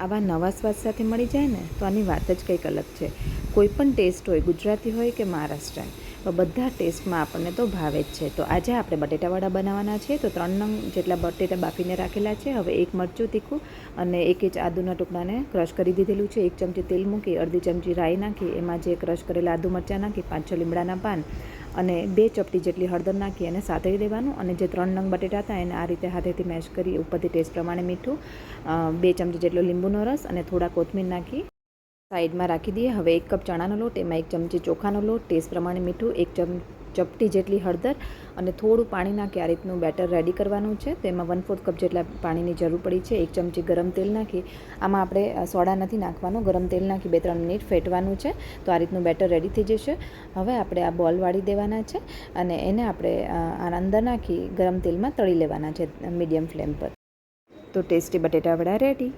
આવા નવા સ્વાદ સાથે મળી જાય ને, તો આની વાત જ કંઈક અલગ છે. કોઈ પણ ટેસ્ટ હોય, ગુજરાતી હોય કે મહારાષ્ટ્રન બધા ટેસ્ટમાં આપણને તો ભાવે જ છે. તો આજે આપણે બટેટાવડા બનાવવાના છે તો ત્રણ નંગ જેટલા બટેટા બાફીને રાખેલા છે. હવે એક મરચું તીખું અને એક ઇંચ આદુના ટુકડાને ક્રશ કરી દીધેલું છે. એક ચમચી તેલ મૂકી, અડધી ચમચી રાઈ નાખી, એમાં જે ક્રશ કરેલા આદુ મરચાં નાખી, પાંચ છ લીમડાના પાન અને બે ચપટી જેટલી હળદર નાખી અને સાતળી દેવાનું અને જે ત્રણ નંગ બટેટા હતા એને આ રીતે હાથેથી મેશ કરી ઉપરથી ટેસ્ટ પ્રમાણે મીઠું બે ચમચી જેટલો લીંબુનો રસ અને થોડા કોથમીર નાખી સાઈડમાં રાખી દઈએ. હવે એક કપ ચણાનો લોટ, એમાં એક ચમચી ચોખાનો લોટ, ટેસ્ટ પ્રમાણે મીઠું, એક ચમ ચપટી જેટલી હળદર અને થોડું પાણી નાખી આ રીતનું બેટર રેડી કરવાનું છે. તેમાં વન ફોર્થ કપ જેટલા પાણીની જરૂર પડી છે. એક ચમચી ગરમ તેલ નાખી, આમાં આપણે સોડા નથી નાખવાનું, ગરમ તેલ નાખી બે ત્રણ મિનિટ ફેટવાનું છે. તો આ રીતનું બેટર રેડી થઈ જશે. હવે આપણે આ બોલ વાળી દેવાના છે અને એને આપણે આના અંદર નાખી ગરમ તેલમાં તળી લેવાના છે, મીડિયમ ફ્લેમ પર. તો ટેસ્ટી બટેટા વડા રેડી.